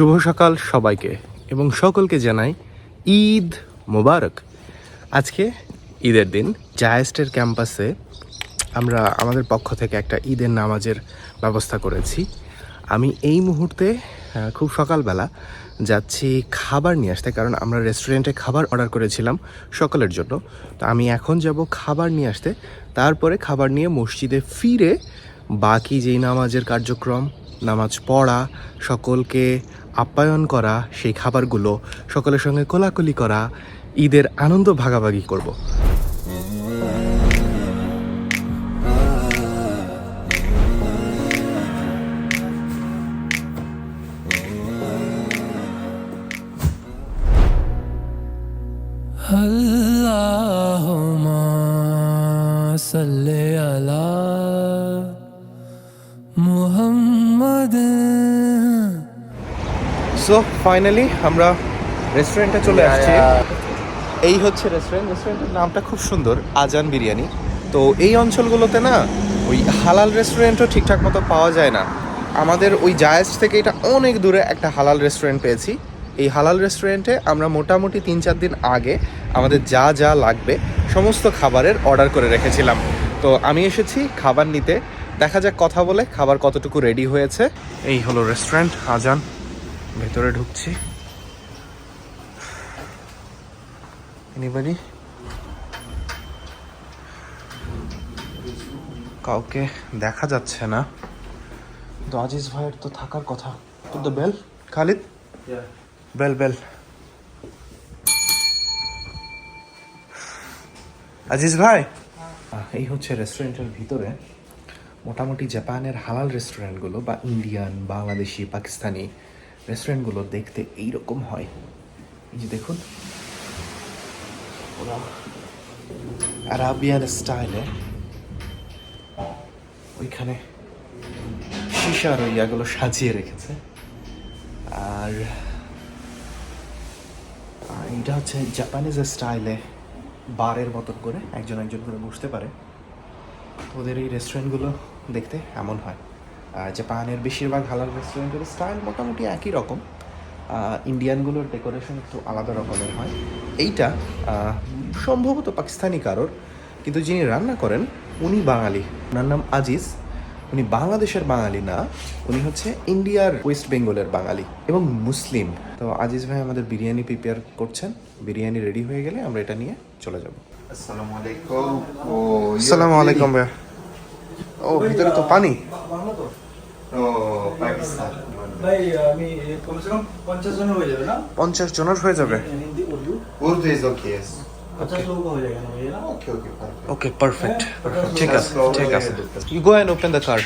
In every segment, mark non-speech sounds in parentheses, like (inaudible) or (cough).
শুভ সকাল সবাইকে এবং সকলকে জানাই ঈদ মোবারক। আজকে ঈদের দিন। জায়েস্টের ক্যাম্পাসে আমরা আমাদের পক্ষ থেকে একটা ঈদের নামাজের ব্যবস্থা করেছি। আমি এই মুহূর্তে খুব সকালবেলা যাচ্ছি খাবার নিয়ে আসতে কারণ আমরা রেস্টুরেন্টে খাবার অর্ডার করেছিলাম সকালের জন্য। তো আমি এখন যাব খাবার নিয়ে আসতে। তারপরে খাবার নিয়ে মসজিদে ফিরে বাকি যেই নামাজের কার্যক্রম নামাজ পড়া, সকলকে আপ্যায়ন করা, সেই খাবারগুলো সকলের সঙ্গে কোলাকুলি করা, ঈদের আনন্দ ভাগাভাগি করব। সো ফাইনালি আমরা রেস্টুরেন্টে চলে আসছি। এই হচ্ছে রেস্টুরেন্ট রেস্টুরেন্টের নামটা খুব সুন্দর আজান বিরিয়ানি। তো এই অঞ্চলগুলোতে না ওই হালাল রেস্টুরেন্টও ঠিকঠাক মতো পাওয়া যায় না। আমাদের ওই জায়েজ থেকে এটা অনেক দূরে একটা হালাল রেস্টুরেন্ট পেয়েছি। এই হালাল রেস্টুরেন্টে আমরা মোটামুটি তিন চার দিন আগে আমাদের যা যা লাগবে সমস্ত খাবারের অর্ডার করে রেখেছিলাম। তো আমি এসেছি খাবার নিতে। দেখা যাক কথা বলে খাবার কতটুকু রেডি হয়েছে। এই হলো রেস্টুরেন্ট আজান। ভেতরে ঢুকছি। এনিবডি কাউকে দেখা যাচ্ছে না। তো আজিজ ভাইয়ের তো থাকার কথা। তো বেল খালিদ? বেল বেল আজিজ ভাই? এই হচ্ছে রেস্টুরেন্টের ভিতরে। মোটামুটি জাপানের হালাল রেস্টুরেন্টগুলো বা ইন্ডিয়ান, বাংলাদেশি, পাকিস্তানি রেস্টুরেন্টগুলো দেখতে এইরকম হয়। এই যে দেখুন। ওরা আরাবিয়ান স্টাইলে ওইখানে সীসার ইয়াগুলো সাজিয়ে রেখেছে। আর এটা হচ্ছে জাপানিজ স্টাইলে বারের মতন করে একজন একজন করে বসতে পারে। ওদের এই রেস্টুরেন্টগুলো দেখতে এমন হয়। আর জাপানের বেশিরভাগ হালাল রেস্টুরেন্টের স্টাইল মোটামুটি একই রকম। ইন্ডিয়ানগুলোর ডেকোরেশন একটু আলাদা রকমের হয়। এইটা সম্ভবত পাকিস্তানি কারোর কিন্তু যিনি রান্না করেন উনি বাঙালি। ওনার নাম আজিজ। উনি বাংলাদেশের বাঙালি না উনি হচ্ছে ইন্ডিয়ার ওয়েস্ট বেঙ্গলের বাঙালি এবং মুসলিম। তো আজিজ ভাই আমাদের বিরিয়ানি প্রিপেয়ার করছেন। বিরিয়ানি রেডি হয়ে গেলে আমরা এটা নিয়ে চলে যাব। আসসালামু আলাইকুম। আসসালামু আলাইকুম ভাইয়া। ও ভিতরে তো পানি। পঞ্চাশ জনের হয়ে যাবে হয়ে ওকে হয়ে পারফেক্ট ঠিক আছে ঠিক আছে। You go and open the car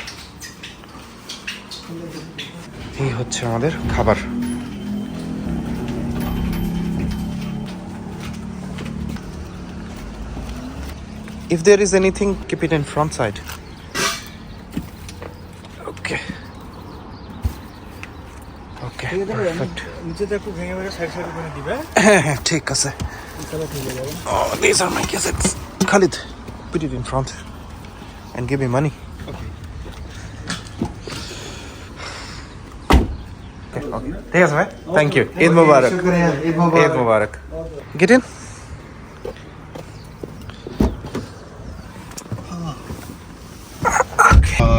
এই হচ্ছে আমাদের খাবার। If there is anything, keep it in front side. হ্যাঁ হ্যাঁ ঠিক আছে হয়ে Oh, my cassettes. Khalid, put it in front and give me money. Okay. ঠিক আছে ভাই thank you Eid Mubarak Eid Mubarak get in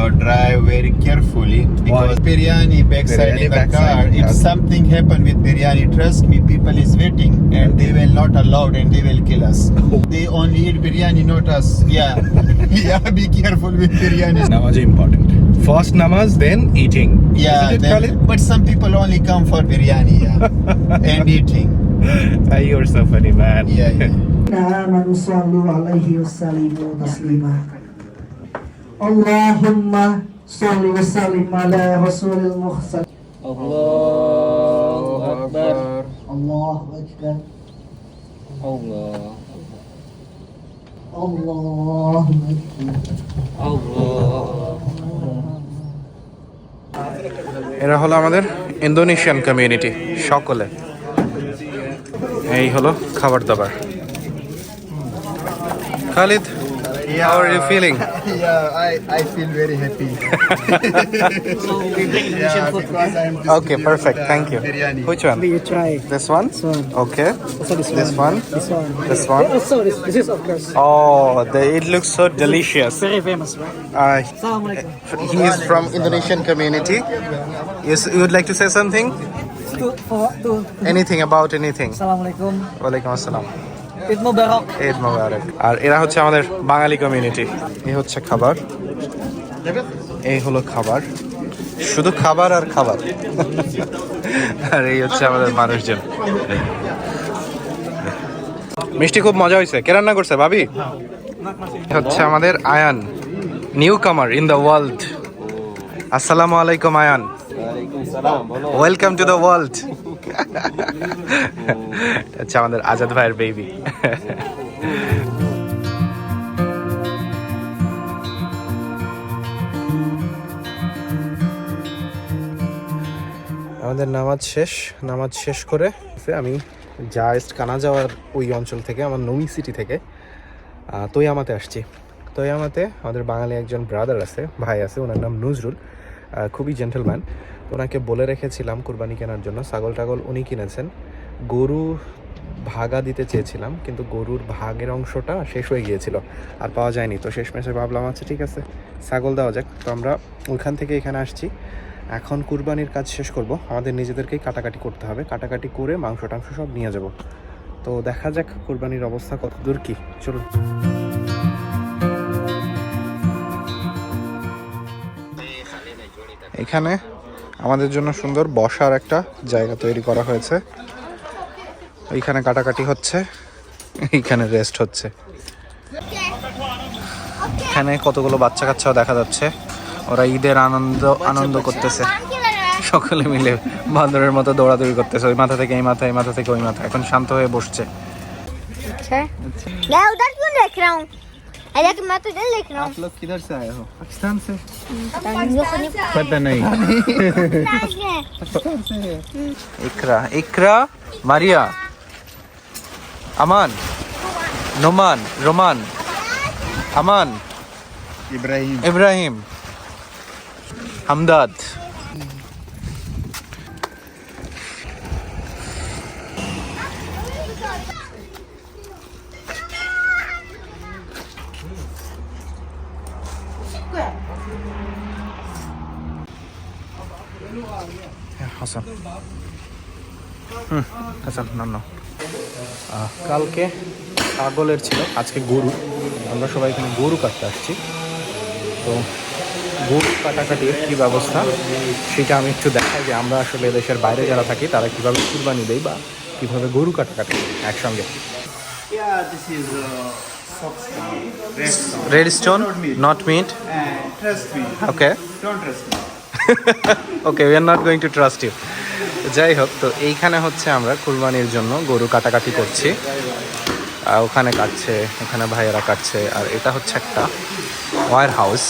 drive very carefully because Why? biryani backside biryani in the backside, car. yeah. If something happen with biryani, trust me, people is waiting and they will not allow and they will kill us. (laughs) Oh. they only eat biryani, not us. Yeah, (laughs) (laughs) yeah. Be careful with biryani. Namaz is important. First namaz, then eating. Yeah, it, then, but some people only come for biryani yeah, and eating. Are You're so funny, man. Yeah, yeah. Kanan. اللهم صل وسلم على رسول المرسل الله أكبر الله أكبر الله الله أكبر الله এরা হলো আমাদের Indonesian community সকলে এই হলো খাবার দাবার Khalid Yeah. How are you uh, feeling? (laughs) Yeah, I, I feel very happy. (laughs) yeah, okay, perfect. With, uh, Thank you. Biryani. Which one? We try this one. This one. Okay. Oh, also this, this one. one. This one. This one. Oh, also this, this is of course. Oh, the, it looks so delicious. Very famous, right? Uh, he is from Indonesian community. Yes, you would like to say something? To, for to. Anything about anything. Assalamualaikum. Waalaikumsalam. Eid Mubarak. Eid মোবারক। আর এরা হচ্ছে আমাদের বাঙালি community এই হচ্ছে খাবার। এই হলো খাবার। শুধু খাবার আর খাবার। আর এই হচ্ছে আমাদের মানুষজন। মিষ্টি খুব মজা হয়েছে। কে রান্না করছে ভাবি? হচ্ছে আমাদের Ayaan. Newcomer in the world আসসালামু আলাইকুম Ayaan. Welcome to the world হচ্ছে আমাদের আজাদ ভাইয়ের বেবি আমাদের নামাজ শেষ নামাজ শেষ করে আমি জাস্ট কানা যাওয়ার ওই অঞ্চল থেকে, আমার নমি সিটি থেকে তৈয়ামাতে আসছি। তৈয়ামাতে আমাদের বাঙালি একজন ব্রাদার আছে, ভাই আছে, ওনার নাম নজরুল খুবই জেন্টেলম্যান ওনাকে বলে রেখেছিলাম কুরবানি কেনার জন্য, ছাগল টাগল উনি কিনেছেন। গরু ভাগা দিতে চেয়েছিলাম, কিন্তু গরুর ভাগের অংশটা শেষ হয়ে গিয়েছিল, আর পাওয়া যায়নি। তো শেষ মেশে ভাবলাম আচ্ছা ঠিক আছে, ছাগল দেওয়া যাক। তো আমরা ওইখান থেকে এখানে আসছি। এখন কুরবানির কাজ শেষ করব। আমাদের নিজেদেরকেই কাটাকাটি করতে হবে। কাটাকাটি করে মাংস টাংস সব নিয়ে যাব। তো দেখা যাক কুরবানির অবস্থা কত দূর কি। চলুন। এখানে আমাদের জন্য সুন্দর বসার একটা জায়গা তৈরি করা হয়েছে। এইখানে কাটাকাটি হচ্ছে, এইখানে রেস্ট হচ্ছে। এখানে কতগুলো বাচ্চা কাচ্চাও দেখা যাচ্ছে। ওরা ঈদের আনন্দ আনন্দ করতেছে। সকলে মিলে বান্দরের মতো দৌড়াদৌড়ি করতেছে। ওই মাথা থেকে এই মাথা এই মাথা থেকে ওই মাথা এখন শান্ত হয়ে বসছে। আচ্ছা। अरे मैं तो देख रहा हूँ। आप लोग किधर से आए हो? पाकिस्तान से? पता नहीं। इकरा इकरा मारिया अमान नुमान रोमान अमान इब्राहिम। इब्राहिम हमदाद। হাসান। হুম হাসান না না কালকে ছাগলের ছিল আজকে গরু। আমরা সবাই এখানে গরু কাটতে আসছি। তো গরু কাটাকাটির কী ব্যবস্থা? সেটা আমি একটু দেখাই যে আমরা আসলে দেশের বাইরে যারা থাকি তারা কীভাবে কুরবানি দেই বা কীভাবে গরু কাটাকাটি একসঙ্গে. Red stone not meet okay. Okay we are not going to trust you যাই হোক, তো এইখানে হচ্ছে আমরা কুরবানির জন্য গরু কাটাকাটি করছি। ওখানে কাটছে, ওখানে ভাইয়েরা কাটছে, আর এটা হচ্ছে একটা war house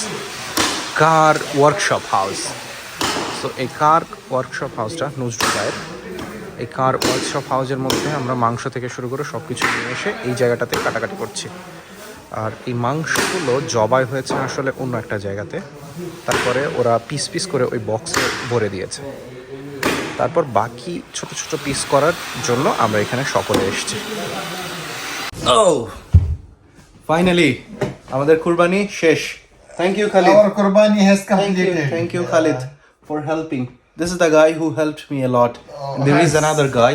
car workshop house তো এই কার ওয়ার্কশপ হাউসটা নজরুল ভাইয়ের। এই কার ওয়ার্কশপ হাউসের মধ্যে আমরা মাংস থেকে শুরু করে সব কিছু নিয়ে এসে এই জায়গাটাতে কাটাকাটি করছি। আর এই মাংসগুলো জবাই হয়েছে আসলে অন্য একটা জায়গাতে। তারপরে ওরা পিস পিস করে ওই বক্সে ভরে দিয়েছে। তারপর বাকি ছোট ছোট পিস করার জন্য আমরা এখানে সকলে এসেছি। ও ফাইনালি আমাদের কুরবানি শেষ। Thank you Khalid our qurbani has completed thank you Khalid for helping this is the guy who helped me a lot there is another guy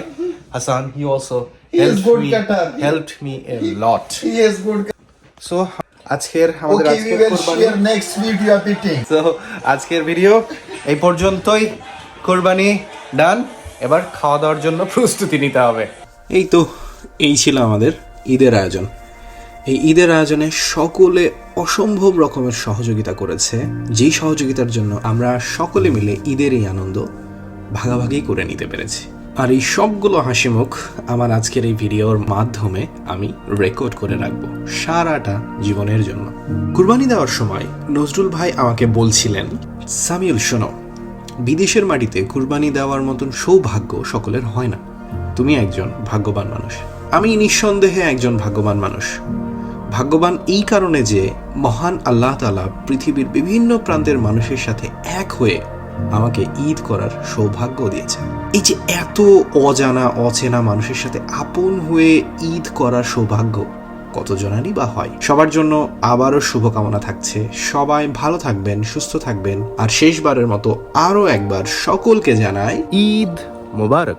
Hasan he also helped me helped me a lot he is good So আজকের আমাদের আজকের next video meeting. তো আজকের video এই পর্যন্তই। কোরবানি ডান এবার খাওয়া দাওয়ার জন্য প্রস্তুতি নিতে হবে। এই তো এই ছিল আমাদের ঈদের আয়োজন। এই ঈদের আয়োজনে সকলে অসম্ভব রকমের সহযোগিতা করেছে। যেই সহযোগিতার জন্য আমরা সকলে মিলে ঈদের এই আনন্দ ভাগাভাগি করে নিতে পেরেছি। আর এই সবগুলো হাসিমুখ আমার আজকের এই ভিডিওর মাধ্যমে আমি রেকর্ড করে রাখব সারাটা জীবনের জন্য। কুরবানি দেওয়ার সময় নজরুল ভাই আমাকে বলছিলেন, সামিউল, শোনো, বিদেশের মাটিতে কুরবানি দেওয়ার মতন সৌভাগ্য সকলের হয় না। তুমি একজন ভাগ্যবান মানুষ। আমি নিঃসন্দেহে একজন ভাগ্যবান মানুষ। ভাগ্যবান এই কারণে যে মহান আল্লাহ তালা পৃথিবীর বিভিন্ন প্রান্তের মানুষের সাথে এক হয়ে আমাকে ঈদ করার সৌভাগ্য দিয়েছেন এই যে এত অজানা, অচেনা মানুষের সাথে আপন হয়ে ঈদ করার সৌভাগ্য কতজনারই বা হয়? সবার জন্য আবারও শুভকামনা থাকছে। সবাই ভালো থাকবেন, সুস্থ থাকবেন। আর শেষবারের মতো আরও একবার সকলকে জানায় ঈদ মোবারক।